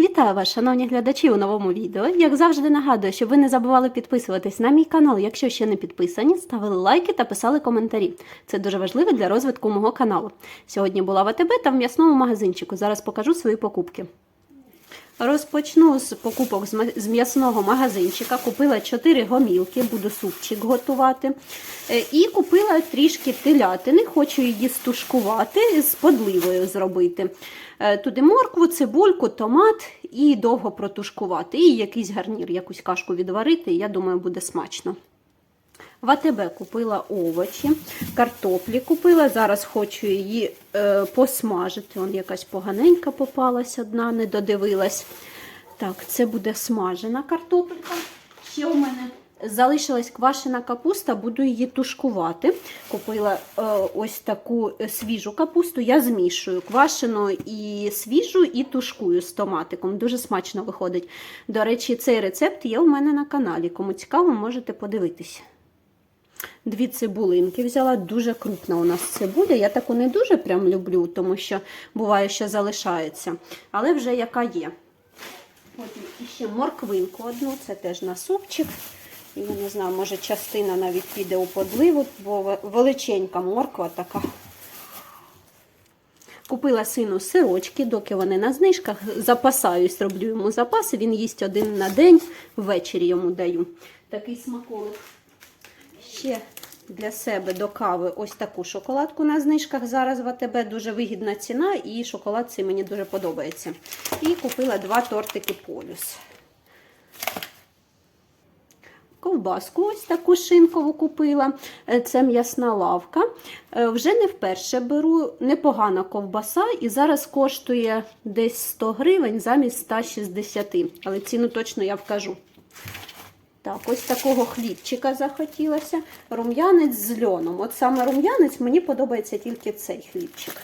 Вітаю вас, шановні глядачі, у новому відео. Як завжди нагадую, щоб ви не забували підписуватись на мій канал, якщо ще не підписані, ставили лайки та писали коментарі. Це дуже важливо для розвитку мого каналу. Сьогодні була в АТБ та в м'ясному магазинчику. Зараз покажу свої покупки. Розпочну з покупок з м'ясного магазинчика. Купила 4 гомілки, буду супчик готувати. Е, І купила трішки телятини, хочу її стушкувати, з подливою зробити. Е, Туди моркву, цибульку, томат і довго протушкувати. І якийсь гарнір, якусь кашку відварити, я думаю, буде смачно. В АТБ купила овочі, картоплі купила. Зараз хочу її е, посмажити. Вон якась поганенька попалась одна, не додивилась. Так, це буде смажена картопелька. Ще у мене залишилась квашена капуста, буду її тушкувати. Купила е, ось таку е, свіжу капусту. Я змішую квашену і свіжу, і тушкую з томатиком. Дуже смачно виходить. До речі, цей рецепт є у мене на каналі. Кому цікаво, можете подивитись. Дві цибулинки взяла, дуже крупна у нас цибуля. Я таку не дуже прям люблю, тому що буває, що залишається. Але вже яка є. Потім ще морквинку одну, це теж на супчик. Я не знаю, може частина навіть піде у подливу, бо величенька морква така. Купила сину сирочки, доки вони на знижках. Запасаюсь, роблю йому запаси. Він їсть один на день, ввечері йому даю. Такий смаколик. Ще для себе до кави ось таку шоколадку на знижках. Зараз в АТБ дуже вигідна ціна, і шоколад цей мені дуже подобається. І купила два тортики полюс. Ковбаску ось таку шинкову купила. Е, Це м'ясна лавка. Е, Вже не вперше беру непогана ковбаса і зараз коштує десь 100 гривень замість 160. Але ціну точно я вкажу. Так, ось такого хлібчика захотілося. Рум'янець з льоном. От саме рум'янець мені подобається тільки цей хлібчик.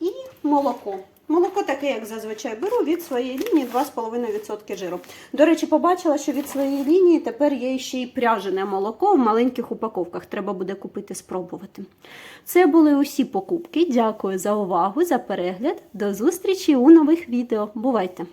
І молоко. Молоко таке, як зазвичай беру, від своєї лінії 2,5% жиру. До речі, побачила, що від своєї лінії тепер є ще й пряжене молоко в маленьких упаковках. Треба буде купити, спробувати. Це були усі покупки. Дякую за увагу, за перегляд. До зустрічі у нових відео. Бувайте!